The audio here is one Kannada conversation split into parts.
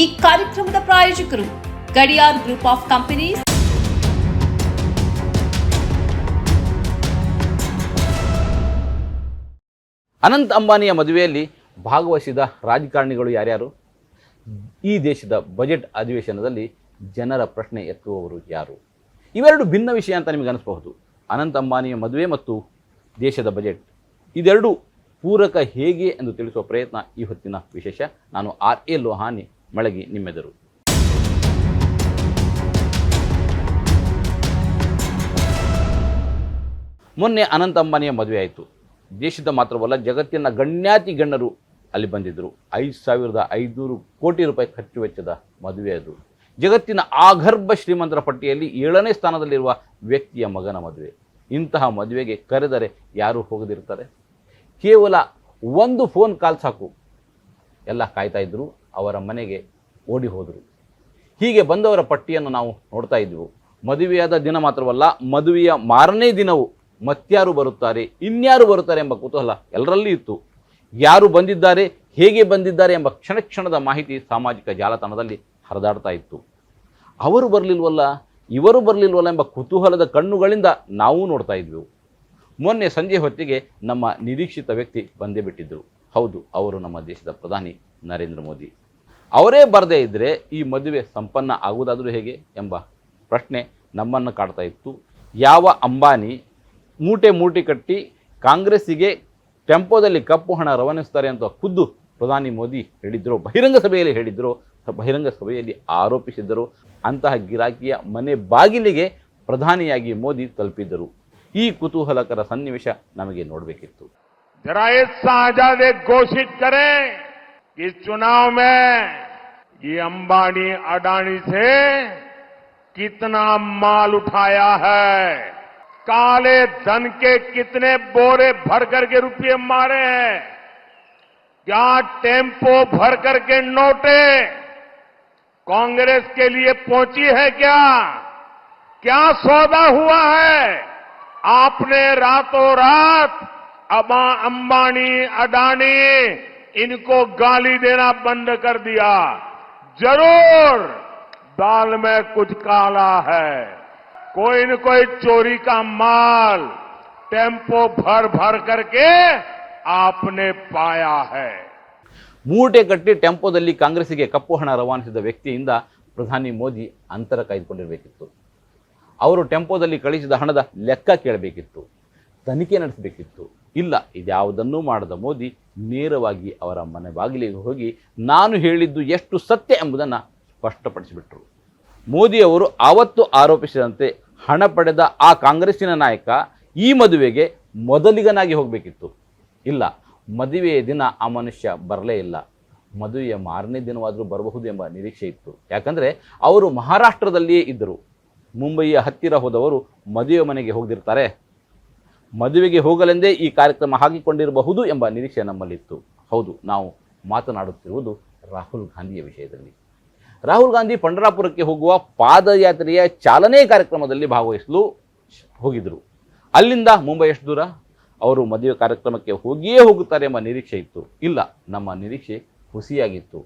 ಈ ಕಾರ್ಯಕ್ರಮದ ಪ್ರಾಯೋಜಕರು Gadiyar group of companies. Anant ಅಂಬಾನಿಯ ಮದುವೆಯಲ್ಲಿ ಭಾಗವಹಿಸಿದ ರಾಜಕಾರಣಿಗಳು ಯಾರ್ಯಾರು? ಈ ದೇಶದ ಬಜೆಟ್ ಅಧಿವೇಶನದಲ್ಲಿ ಜನರ ಪ್ರಶ್ನೆ ಎತ್ತುವವರು ಯಾರು? ಇವೆರಡು ಭಿನ್ನ ವಿಷಯ ಅಂತ ನಿಮಗೆ ಅನಿಸಬಹುದು. ಅನಂತ್ ಅಂಬಾನಿಯ ಮದುವೆ ಮತ್ತು ದೇಶದ ಬಜೆಟ್. ಇದೆರಡು ಪೂರಕ ಹೇಗೆ ಎಂದು ತಿಳಿಸುವ ಪ್ರಯತ್ನ ಈ ಹೊತ್ತಿನ ವಿಶೇಷ. ನಾನು ಆರ್ ಎ ಲೋಹಾನಿ ಮಳಗಿ ನಿಮ್ಮೆದರು. ಮೊನ್ನೆ ಅನಂತ ಅಂಬಾನಿಯ ಮದುವೆ ಆಯಿತು. ದೇಶದ ಮಾತ್ರವಲ್ಲ, ಜಗತ್ತಿನ ಗಣ್ಯಾತಿ ಗಣ್ಯರು ಅಲ್ಲಿ ಬಂದಿದ್ದರು ಐದು ಸಾವಿರದ ಐದುನೂರು ಕೋಟಿ ರೂಪಾಯಿ ಖರ್ಚು ವೆಚ್ಚದ ಮದುವೆ ಅದು. ಜಗತ್ತಿನ ಆಗರ್ಭ ಶ್ರೀಮಂತರ ಪಟ್ಟಿಯಲ್ಲಿ ಏಳನೇ ಸ್ಥಾನದಲ್ಲಿರುವ ವ್ಯಕ್ತಿಯ ಮಗನ ಮದುವೆ. ಇಂತಹ ಮದುವೆಗೆ ಕರೆದರೆ ಯಾರು ಹೋಗದಿರ್ತಾರೆ ಕೇವಲ ಒಂದು ಫೋನ್ ಕಾಲ್ ಸಾಕು. ಎಲ್ಲ ಕಾಯ್ತಾ ಇದ್ದರು ಅವರ ಮನೆಗೆ ಓಡಿ ಹೋದರು. ಹೀಗೆ ಬಂದವರ ಪಟ್ಟಿಯನ್ನು ನಾವು ನೋಡ್ತಾ ಇದ್ದೆವು ಮದುವೆಯಾದ ದಿನ ಮಾತ್ರವಲ್ಲ, ಮದುವೆಯ ಮಾರನೇ ದಿನವೂ ಮತ್ಯಾರು ಬರುತ್ತಾರೆ, ಇನ್ಯಾರು ಬರುತ್ತಾರೆ ಎಂಬ ಕುತೂಹಲ ಎಲ್ಲರಲ್ಲಿ ಇತ್ತು. ಯಾರು ಬಂದಿದ್ದಾರೆ, ಹೇಗೆ ಬಂದಿದ್ದಾರೆ ಎಂಬ ಕ್ಷಣ ಕ್ಷಣದ ಮಾಹಿತಿ ಸಾಮಾಜಿಕ ಜಾಲತಾಣದಲ್ಲಿ ಹರಿದಾಡ್ತಾ ಇತ್ತು. ಅವರು ಬರಲಿಲ್ವಲ್ಲ, ಇವರು ಬರಲಿಲ್ವಲ್ಲ ಎಂಬ ಕುತೂಹಲದ ಕಣ್ಣುಗಳಿಂದ ನಾವು ನೋಡ್ತಾ ಇದ್ವಿ. ಮೊನ್ನೆ ಸಂಜೆ ಹೊತ್ತಿಗೆ ನಮ್ಮ ನಿರೀಕ್ಷಿತ ವ್ಯಕ್ತಿ ಬಂದೇ ಬಿಟ್ಟಿದ್ದರು ಹೌದು, ಅವರು ನಮ್ಮ ದೇಶದ ಪ್ರಧಾನಿ ನರೇಂದ್ರ ಮೋದಿ. ಅವರೇ ಬರದೇ ಇದ್ದರೆ ಈ ಮದುವೆ ಸಂಪನ್ನ ಆಗುವುದಾದರೂ ಹೇಗೆ ಎಂಬ ಪ್ರಶ್ನೆ ನಮ್ಮನ್ನು ಕಾಡ್ತಾ ಇತ್ತು. ಯಾವ ಅಂಬಾನಿ ಮೂಟೆ ಮೂಟೆ ಕಟ್ಟಿ ಕಾಂಗ್ರೆಸ್ಸಿಗೆ ಟೆಂಪೋದಲ್ಲಿ ಕಪ್ಪು ಹಣ ರವಾನಿಸ್ತಾರೆ ಅಂತ ಖುದ್ದು ಪ್ರಧಾನಿ ಮೋದಿ ಹೇಳಿದ್ದರು ಬಹಿರಂಗ ಸಭೆಯಲ್ಲಿ ಹೇಳಿದ್ದರು ಬಹಿರಂಗ ಸಭೆಯಲ್ಲಿ ಆರೋಪಿಸಿದ್ದರು. ಅಂತಹ ಗಿರಾಕಿಯ ಮನೆ ಬಾಗಿಲಿಗೆ ಪ್ರಧಾನಿಯಾಗಿ ಮೋದಿ ತಲುಪಿದ್ದರು. ಈ ಕುತೂಹಲಕರ ಸನ್ನಿವೇಶ ನಮಗೆ ನೋಡಬೇಕಿತ್ತು. ಜರಾ ಘೋಷಿತ ಕರೆ ಈ ಚುನಾವ್ ಮೇ ये अंबानी अडानी से कितना माल उठाया है? काले धन के कितने बोरे भर करके रुपये मारे हैं? क्या टेंपो भर करके नोटे कांग्रेस के लिए पहुँची है क्या? क्या सौदा हुआ है? आपने रातों रात अबा अंबानी, अडानी इनको गाली देना बंद कर दिया। जरूर दाल में कुछ काला है कोई न कोई चोरी का माल टेम्पो भर भर करके आपने पाया है ಮೂಟೆ ಕಟ್ಟಿ ಟೆಂಪೋದಲ್ಲಿ ಕಾಂಗ್ರೆಸ್ಸಿಗೆ ಕಪ್ಪು ಹಣ ರವಾನಿಸಿದ ವ್ಯಕ್ತಿಯಿಂದ ಪ್ರಧಾನಿ ಮೋದಿ ಅಂತರ ಕಾಯ್ದುಕೊಂಡಿರಬೇಕಿತ್ತು ಅವರು ಟೆಂಪೋದಲ್ಲಿ ಕಳಿಸಿದ ಹಣದ ಲೆಕ್ಕ ಕೇಳಬೇಕಿತ್ತು ತನಿಖೆ ನಡೆಸಬೇಕಿತ್ತು ಇಲ್ಲ ಇದ್ಯಾವುದನ್ನೂ ಮಾಡದ ಮೋದಿ ನೇರವಾಗಿ ಅವರ ಮನೆ ಬಾಗಿಲಿಗೆ ಹೋಗಿ ನಾನು ಹೇಳಿದ್ದು ಎಷ್ಟು ಸತ್ಯ ಎಂಬುದನ್ನು ಸ್ಪಷ್ಟಪಡಿಸಿಬಿಟ್ರು. ಮೋದಿಯವರು ಆವತ್ತು ಆರೋಪಿಸಿದಂತೆ ಹಣ ಪಡೆದ ಆ ಕಾಂಗ್ರೆಸ್ಸಿನ ನಾಯಕ ಈ ಮದುವೆಗೆ ಮೊದಲಿಗನಾಗಿ ಹೋಗಬೇಕಿತ್ತು. ಇಲ್ಲ, ಮದುವೆಯ ದಿನ ಆ ಮನುಷ್ಯ ಬರಲೇ ಇಲ್ಲ. ಮದುವೆಯ ಮಾರನೇ ದಿನವಾದರೂ ಬರಬಹುದು ಎಂಬ ನಿರೀಕ್ಷೆ ಇತ್ತು. ಯಾಕಂದರೆ ಅವರು ಮಹಾರಾಷ್ಟ್ರದಲ್ಲಿಯೇ ಇದ್ದರು. ಮುಂಬಯಿಯ ಹತ್ತಿರ ಹೋದವರು ಮದುವೆ ಮನೆಗೆ ಹೋಗದಿರ್ತಾರೆ. ಮದುವೆಗೆ ಹೋಗಲೆಂದೇ ಈ ಕಾರ್ಯಕ್ರಮ ಹಾಕಿಕೊಂಡಿರಬಹುದು ಎಂಬ ನಿರೀಕ್ಷೆ ನಮ್ಮಲ್ಲಿತ್ತು. ಹೌದು, ನಾವು ಮಾತನಾಡುತ್ತಿರುವುದು ರಾಹುಲ್ ಗಾಂಧಿಯ ವಿಷಯದಲ್ಲಿ. ರಾಹುಲ್ ಗಾಂಧಿ ಪಂಡರಾಪುರಕ್ಕೆ ಹೋಗುವ ಪಾದಯಾತ್ರೆಯ ಚಾಲನೆ ಕಾರ್ಯಕ್ರಮದಲ್ಲಿ ಭಾಗವಹಿಸಲು ಹೋಗಿದ್ದರು ಅಲ್ಲಿಂದ ಮುಂಬೈ ಎಷ್ಟು ದೂರ? ಅವರು ಮದುವೆ ಕಾರ್ಯಕ್ರಮಕ್ಕೆ ಹೋಗಿಯೇ ಹೋಗುತ್ತಾರೆ ಎಂಬ ನಿರೀಕ್ಷೆ ಇತ್ತು. ಇಲ್ಲ, ನಮ್ಮ ನಿರೀಕ್ಷೆ ಹುಸಿಯಾಗಿತ್ತು.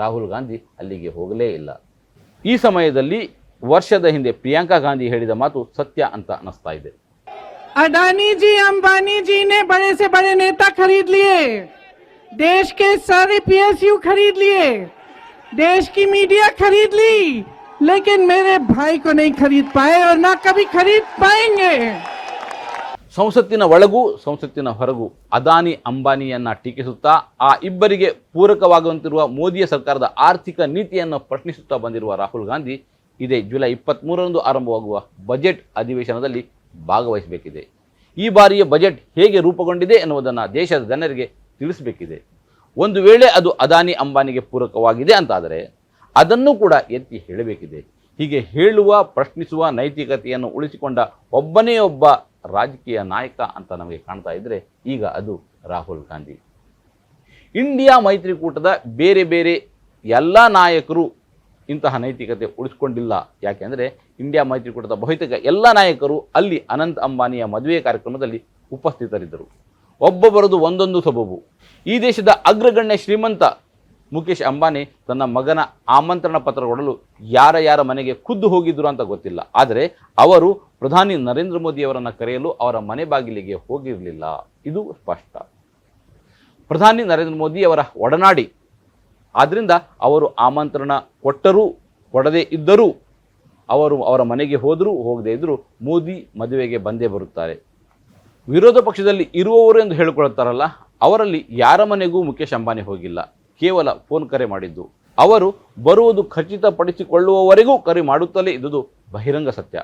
ರಾಹುಲ್ ಗಾಂಧಿ ಅಲ್ಲಿಗೆ ಹೋಗಲೇ ಇಲ್ಲ. ಈ ಸಮಯದಲ್ಲಿ ವರ್ಷದ ಹಿಂದೆ ಪ್ರಿಯಾಂಕಾ ಗಾಂಧಿ ಹೇಳಿದ ಮಾತು ಸತ್ಯ ಅಂತ ಅನ್ನಿಸ್ತಾ ಇದೆ. अडानी जी अंबानी जी ने बड़े से बड़े नेता खरीद लिए देश के सारे पीएसयू खरीद लिए देश की मीडिया खरीद ली लेकिन मेरे भाई को नहीं खरीद पाए और ना कभी खरीद पाएंगे ಸಂಸತ್ತಿನ ಒಳಗೂ ಸಂಸತ್ತಿನ ಹೊರಗೂ ಅದಾನಿ ಅಂಬಾನಿಯನ್ನ ಟೀಕಿಸುತ್ತಾ ಆ ಇಬ್ಬರಿಗೆ ಪೂರಕವಾಗುವಂತಿರುವ ಮೋದಿಯ ಸರ್ಕಾರದ ಆರ್ಥಿಕ ನೀತಿಯನ್ನು ಪ್ರಶ್ನಿಸುತ್ತಾ ಬಂದಿರುವ ರಾಹುಲ್ ಗಾಂಧಿ ಇದೇ ಜುಲೈ ಇಪ್ಪತ್ತ್ಮೂರರಂದು ಆರಂಭವಾಗುವ ಬಜೆಟ್ ಅಧಿವೇಶನದಲ್ಲಿ ಭಾಗವಹಿಸಬೇಕಿದೆ. ಈ ಬಾರಿಯ ಬಜೆಟ್ ಹೇಗೆ ರೂಪುಗೊಂಡಿದೆ ಎನ್ನುವುದನ್ನು ದೇಶದ ಜನರಿಗೆ ತಿಳಿಸಬೇಕಿದೆ. ಒಂದು ವೇಳೆ ಅದು ಅದಾನಿ ಅಂಬಾನಿಗೆ ಪೂರಕವಾಗಿದೆ ಅಂತಾದರೆ ಅದನ್ನು ಕೂಡ ಎತ್ತಿ ಹೇಳಬೇಕಿದೆ. ಹೀಗೆ ಹೇಳುವ, ಪ್ರಶ್ನಿಸುವ ನೈತಿಕತೆಯನ್ನು ಉಳಿಸಿಕೊಂಡ ಒಬ್ಬನೇ ಒಬ್ಬ ರಾಜಕೀಯ ನಾಯಕ ಅಂತ ನಮಗೆ ಕಾಣ್ತಾ ಇದ್ದರೆ ಈಗ ಅದು ರಾಹುಲ್ ಗಾಂಧಿ. ಇಂಡಿಯಾ ಮೈತ್ರಿಕೂಟದ ಬೇರೆ ಬೇರೆ ಎಲ್ಲ ನಾಯಕರು ಇಂತಹ ನೈತಿಕತೆ ಉಳಿಸ್ಕೊಂಡಿಲ್ಲ. ಯಾಕೆಂದರೆ ಇಂಡಿಯಾ ಮೈತ್ರಿಕೂಟದ ಬಹುತೇಕ ಎಲ್ಲ ನಾಯಕರು ಅಲ್ಲಿ ಅನಂತ್ ಅಂಬಾನಿಯ ಮದುವೆ ಕಾರ್ಯಕ್ರಮದಲ್ಲಿ ಉಪಸ್ಥಿತರಿದ್ದರು. ಒಬ್ಬೊಬ್ಬರದು ಒಂದೊಂದು ಸಬಬು. ಈ ದೇಶದ ಅಗ್ರಗಣ್ಯ ಶ್ರೀಮಂತ ಮುಖೇಶ್ ಅಂಬಾನಿ ತನ್ನ ಮಗನ ಆಮಂತ್ರಣ ಪತ್ರ ಕೊಡಲು ಯಾರ ಯಾರ ಮನೆಗೆ ಖುದ್ದು ಹೋಗಿದ್ದರು ಅಂತ ಗೊತ್ತಿಲ್ಲ. ಆದರೆ ಅವರು ಪ್ರಧಾನಿ ನರೇಂದ್ರ ಮೋದಿಯವರನ್ನು ಕರೆಯಲು ಅವರ ಮನೆ ಬಾಗಿಲಿಗೆ ಹೋಗಿರಲಿಲ್ಲ. ಇದು ಸ್ಪಷ್ಟ. ಪ್ರಧಾನಿ ನರೇಂದ್ರ ಮೋದಿ ಅವರ ಒಡನಾಡಿ ಆದ್ದರಿಂದ ಅವರು ಆಮಂತ್ರಣ ಕೊಟ್ಟರೂ, ಕೊಡದೇ ಇದ್ದರೂ, ಅವರು ಅವರ ಮನೆಗೆ ಹೋದರೂ, ಹೋಗದೇ ಇದ್ದರೂ ಮೋದಿ ಮದುವೆಗೆ ಬಂದೇ ಬರುತ್ತಾರೆ. ವಿರೋಧ ಪಕ್ಷದಲ್ಲಿ ಇರುವವರು ಎಂದು ಹೇಳಿಕೊಳ್ಳುತ್ತಾರಲ್ಲ ಅವರಲ್ಲಿ ಯಾರ ಮನೆಗೂ ಮುಖೇಶ್ ಅಂಬಾನಿ ಹೋಗಿಲ್ಲ. ಕೇವಲ ಫೋನ್ ಕರೆ ಮಾಡಿದ್ದು. ಅವರು ಬರುವುದು ಖಚಿತಪಡಿಸಿಕೊಳ್ಳುವವರೆಗೂ ಕರೆ ಮಾಡುತ್ತಲೇ ಇದ್ದುದು ಬಹಿರಂಗ ಸತ್ಯ.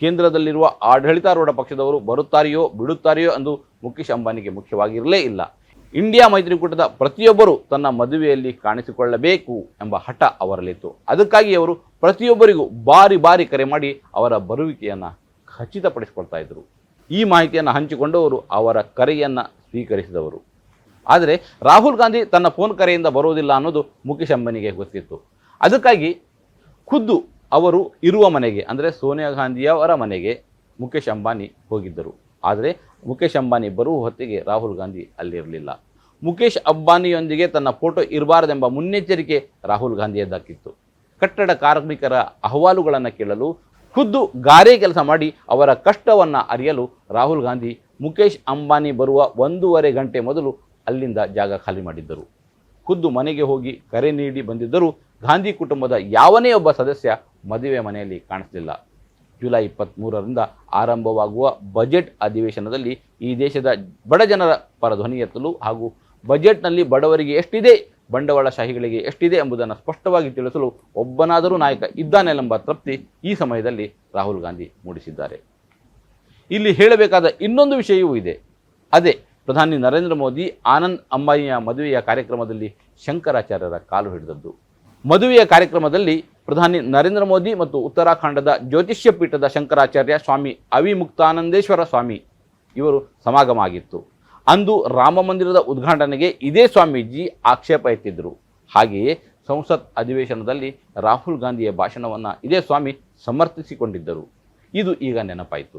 ಕೇಂದ್ರದಲ್ಲಿರುವ ಆಡಳಿತಾರೂಢ ಪಕ್ಷದವರು ಬರುತ್ತಾರೆಯೋ, ಬಿಡುತ್ತಾರೆಯೋ ಎಂದು ಮುಖೇಶ್ ಅಂಬಾನಿಗೆ ಮುಖ್ಯವಾಗಿರಲೇ ಇಲ್ಲ. ಇಂಡಿಯಾ ಮೈತ್ರಿಕೂಟದ ಪ್ರತಿಯೊಬ್ಬರು ತನ್ನ ಮದುವೆಯಲ್ಲಿ ಕಾಣಿಸಿಕೊಳ್ಳಬೇಕು ಎಂಬ ಹಠ ಅವರಲ್ಲಿತ್ತು. ಅದಕ್ಕಾಗಿ ಅವರು ಪ್ರತಿಯೊಬ್ಬರಿಗೂ ಬಾರಿ ಬಾರಿ ಕರೆ ಮಾಡಿ ಅವರ ಬರುವಿಕೆಯನ್ನು ಖಚಿತಪಡಿಸಿಕೊಳ್ತಾ ಇದ್ದರು ಈ ಮಾಹಿತಿಯನ್ನು ಹಂಚಿಕೊಂಡವರು ಅವರ ಕರೆಯನ್ನು ಸ್ವೀಕರಿಸಿದವರು. ಆದರೆ ರಾಹುಲ್ ಗಾಂಧಿ ತನ್ನ ಫೋನ್ ಕರೆಯಿಂದ ಬರುವುದಿಲ್ಲ ಅನ್ನೋದು ಮುಖೇಶ್ ಅಂಬಾನಿಗೆ ಗೊತ್ತಿತ್ತು. ಅದಕ್ಕಾಗಿ ಖುದ್ದು ಅವರು ಇರುವ ಮನೆಗೆ, ಅಂದರೆ ಸೋನಿಯಾ ಗಾಂಧಿಯವರ ಮನೆಗೆ ಮುಖೇಶ್ ಅಂಬಾನಿ ಹೋಗಿದ್ದರು. ಆದರೆ ಮುಖೇಶ್ ಅಂಬಾನಿ ಬರುವ ಹೊತ್ತಿಗೆ ರಾಹುಲ್ ಗಾಂಧಿ ಅಲ್ಲಿರಲಿಲ್ಲ. ಮುಖೇಶ್ ಅಂಬಾನಿಯೊಂದಿಗೆ ತನ್ನ ಫೋಟೋ ಇರಬಾರದೆಂಬ ಮುನ್ನೆಚ್ಚರಿಕೆ ರಾಹುಲ್ ಗಾಂಧಿಯದ್ದಾಗಿತ್ತು ಕಟ್ಟಡ ಕಾರ್ಮಿಕರ ಅಹವಾಲುಗಳನ್ನು ಕೇಳಲು ಖುದ್ದು ಗಾರೆ ಕೆಲಸ ಮಾಡಿ ಅವರ ಕಷ್ಟವನ್ನು ಅರಿಯಲು ರಾಹುಲ್ ಗಾಂಧಿ ಮುಖೇಶ್ ಅಂಬಾನಿ ಬರುವ ಒಂದೂವರೆ ಗಂಟೆ ಮೊದಲು ಅಲ್ಲಿಂದ ಜಾಗ ಖಾಲಿ ಮಾಡಿದ್ದರು. ಖುದ್ದು ಮನೆಗೆ ಹೋಗಿ ಕರೆ ನೀಡಿ ಬಂದಿದ್ದರೂ ಗಾಂಧಿ ಕುಟುಂಬದ ಯಾವನೇ ಒಬ್ಬ ಸದಸ್ಯ ಮದುವೆ ಮನೆಯಲ್ಲಿ ಕಾಣಿಸಲಿಲ್ಲ. ಜುಲೈ ಇಪ್ಪತ್ತ್ಮೂರರಿಂದ ಆರಂಭವಾಗುವ ಬಜೆಟ್ ಅಧಿವೇಶನದಲ್ಲಿ ಈ ದೇಶದ ಬಡ ಜನರ ಪರ ಧ್ವನಿ ಎತ್ತಲು ಹಾಗೂ ಬಜೆಟ್ನಲ್ಲಿ ಬಡವರಿಗೆ ಎಷ್ಟಿದೆ, ಬಂಡವಾಳಶಾಹಿಗಳಿಗೆ ಎಷ್ಟಿದೆ ಎಂಬುದನ್ನು ಸ್ಪಷ್ಟವಾಗಿ ತಿಳಿಸಲು ಒಬ್ಬನಾದರೂ ನಾಯಕ ಇದ್ದಾನೆಂಬ ತೃಪ್ತಿ ಈ ಸಮಯದಲ್ಲಿ ರಾಹುಲ್ ಗಾಂಧಿ ಮೂಡಿಸಿದ್ದಾರೆ. ಇಲ್ಲಿ ಹೇಳಬೇಕಾದ ಇನ್ನೊಂದು ವಿಷಯವೂ ಇದೆ. ಅದೇ, ಪ್ರಧಾನಿ ನರೇಂದ್ರ ಮೋದಿ ಆನಂದ್ ಅಂಬಾನಿಯ ಮದುವೆಯ ಕಾರ್ಯಕ್ರಮದಲ್ಲಿ ಶಂಕರಾಚಾರ್ಯರ ಕಾಲು ಹಿಡಿದದ್ದು. ಮದುವೆಯ ಕಾರ್ಯಕ್ರಮದಲ್ಲಿ ಪ್ರಧಾನಿ ನರೇಂದ್ರ ಮೋದಿ ಮತ್ತು ಉತ್ತರಾಖಂಡದ ಜ್ಯೋತಿಷ್ಯ ಪೀಠದ ಶಂಕರಾಚಾರ್ಯ ಸ್ವಾಮಿ ಅವಿಮುಕ್ತಾನಂದೇಶ್ವರ ಸ್ವಾಮಿ ಇವರು ಸಮಾಗಮ ಆಗಿತ್ತು ಅಂದು ರಾಮ ಮಂದಿರದ ಉದ್ಘಾಟನೆಗೆ ಇದೇ ಸ್ವಾಮೀಜಿ ಆಕ್ಷೇಪ ಎತ್ತಿದ್ದರು ಹಾಗೆಯೇ ಸಂಸತ್ ಅಧಿವೇಶನದಲ್ಲಿ ರಾಹುಲ್ ಗಾಂಧಿಯ ಭಾಷಣವನ್ನು ಇದೇ ಸ್ವಾಮಿ ಸಮರ್ಥಿಸಿಕೊಂಡಿದ್ದರು. ಇದು ಈಗ ನೆನಪಾಯಿತು.